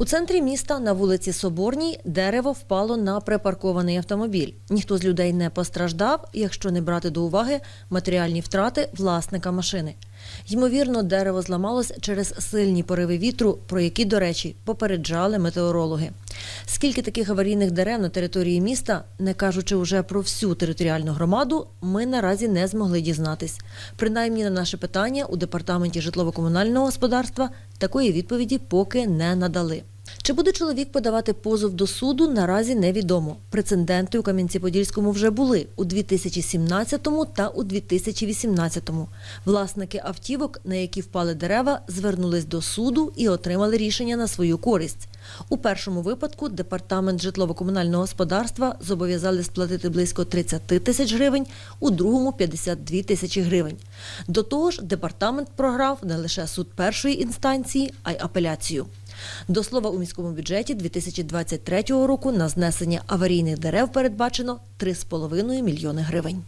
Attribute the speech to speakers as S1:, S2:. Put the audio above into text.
S1: У центрі міста на вулиці Соборній дерево впало на припаркований автомобіль. Ніхто з людей не постраждав, якщо не брати до уваги матеріальні втрати власника машини. Ймовірно, дерево зламалось через сильні пориви вітру, про які, до речі, попереджали метеорологи. Скільки таких аварійних дерев на території міста, не кажучи вже про всю територіальну громаду, ми наразі не змогли дізнатись. Принаймні на наше питання у департаменті житлово-комунального господарства такої відповіді поки не надали. Чи буде чоловік подавати позов до суду, наразі невідомо. Прецеденти у Кам'янці-Подільському вже були у 2017-му та у 2018-му. Власники автівок, на які впали дерева, звернулись до суду і отримали рішення на свою користь. У першому випадку департамент житлово-комунального господарства зобов'язали сплатити близько 30 тисяч гривень, у другому 52 тисячі гривень. До того ж, департамент програв не лише суд першої інстанції, а й апеляцію. До слова, у міському бюджеті 2023 року на знесення аварійних дерев передбачено 3,5 мільйони гривень.